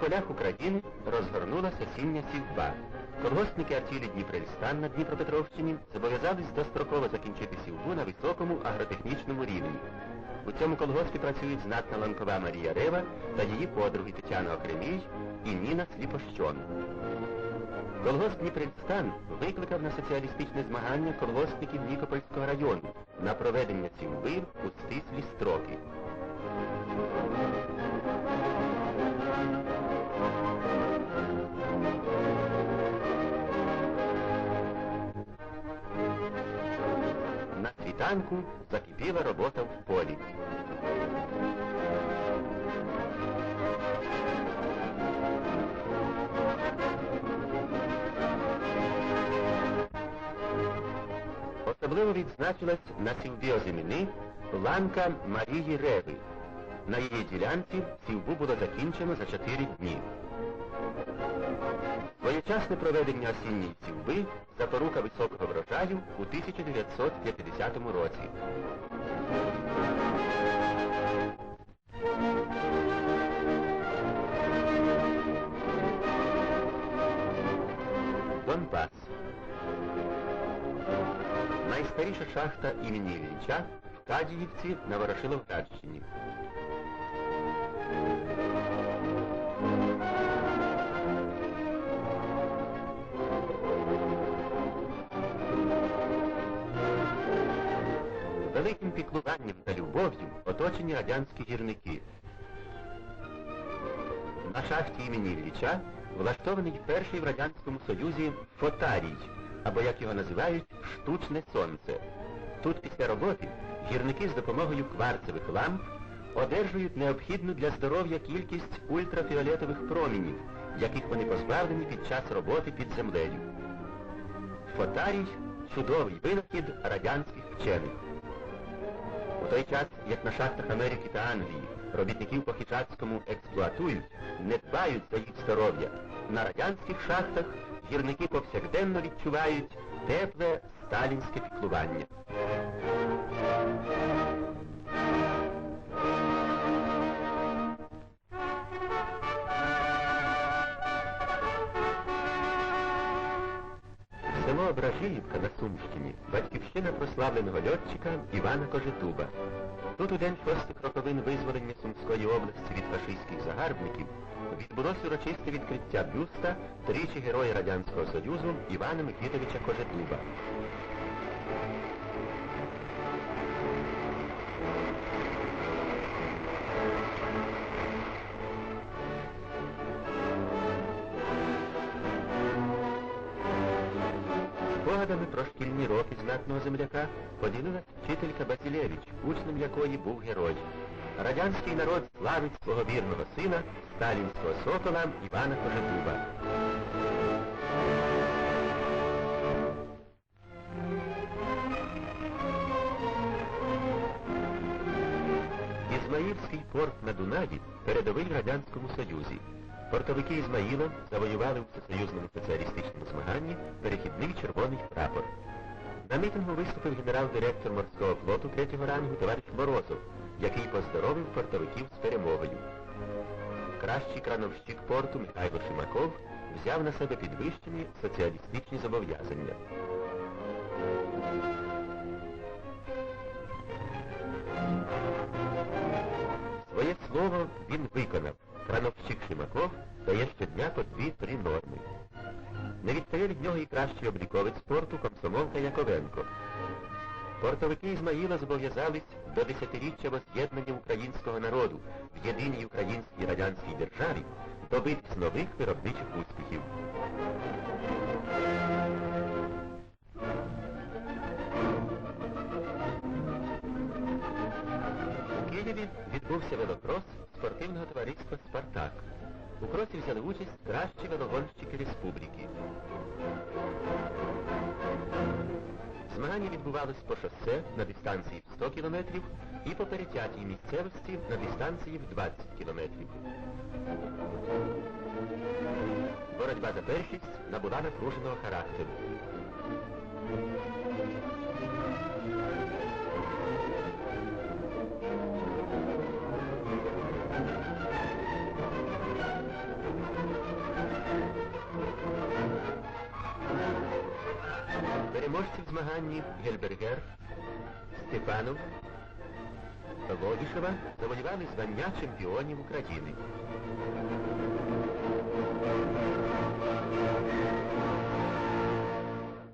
полях України розгорнулася осіння сівба. Колгоспники артілі Дніпрельстан на Дніпропетровщині зобов'язались достроково закінчити сівбу на високому агротехнічному рівні. У цьому колгоспі працюють знатна ланкова Марія Рева та її подруги Тетяна Окремій і Ніна Сліпощон. Колгосп Дніпрельстан викликав на соціалістичне змагання колгоспників Нікопольського району на проведення сівби у стислі строки. Світанку закипіла робота в полі. Особливо відзначилась на сівбі озимини ланка Марії Реви. На її ділянці сівбу було закінчено за 4 дні. Своєчасне проведення осінньої сівби запорука високого врожаю у 1950 році. Донбас. Найстаріша шахта імені Ілліча в Кадіївці на Ворошиловградщині. Великим піклуванням та любов'ю оточені радянські гірники. На шахті імені Ілліча влаштований перший в Радянському Союзі фотарій, або як його називають, штучне сонце. Тут після роботи гірники з допомогою кварцевих ламп одержують необхідну для здоров'я кількість ультрафіолетових промінів, яких вони позбавлені під час роботи під землею. Фотарій чудовий винахід радянських вчених. Той час, як на шахтах Америки та Англії робітників по Хічацькому експлуатують, не дбають за їх здоров'я, на радянських шахтах гірники повсякденно відчувають тепле сталінське піклування. Село Ображіївка на Сумщині, батьківщина прославленого льотчика Івана Кожетуба. Тут у день шостих роковин визволення Сумської області від фашистських загарбників відбулося урочисте відкриття бюста тричі Героя Радянського Союзу Івана Микитовича Кожетуба. Спогадами про шкільні роки знатного земляка поділилась вчителька Базілєвич, учнем якої був герой. Радянський народ славить свого вірного сина, сталінського сокола Івана Кожедуба. Ізмаїльський порт на Дунаї передовий Радянському Союзі. Портовики Ізмаїла завоювали у всесоюзному соціалістичному змаганні перехідний червоний прапор. На мітингу виступив генерал-директор морського флоту третього рангу товариш Морозов, який поздоровив портовиків з перемогою. Кращий крановщик порту Михайло Шимаков взяв на себе підвищені соціалістичні зобов'язання. Своє слово він виконав. Крановщик Шимаков дає щодня по дві-три норми. Не відстає від нього і кращий обліковець спорту комсомолка Яковенко. Портовики Ізмаїла зобов'язались до десятиріччя воз'єднання українського народу в єдиній українській радянській державі добитись нових виробничих успіхів. Києві відбувся велокрос спортивного товариства «Спартак». У кросі взяли участь кращі велогонщики республіки. Змагання відбувались по шосе на дистанції в 100 км і по перетятій місцевості на дистанції в 20 км. Боротьба за першість набула напруженого характеру. Переможці в змаганні Гельбергер, Степанов, Лодішева завоювали звання чемпіонів України.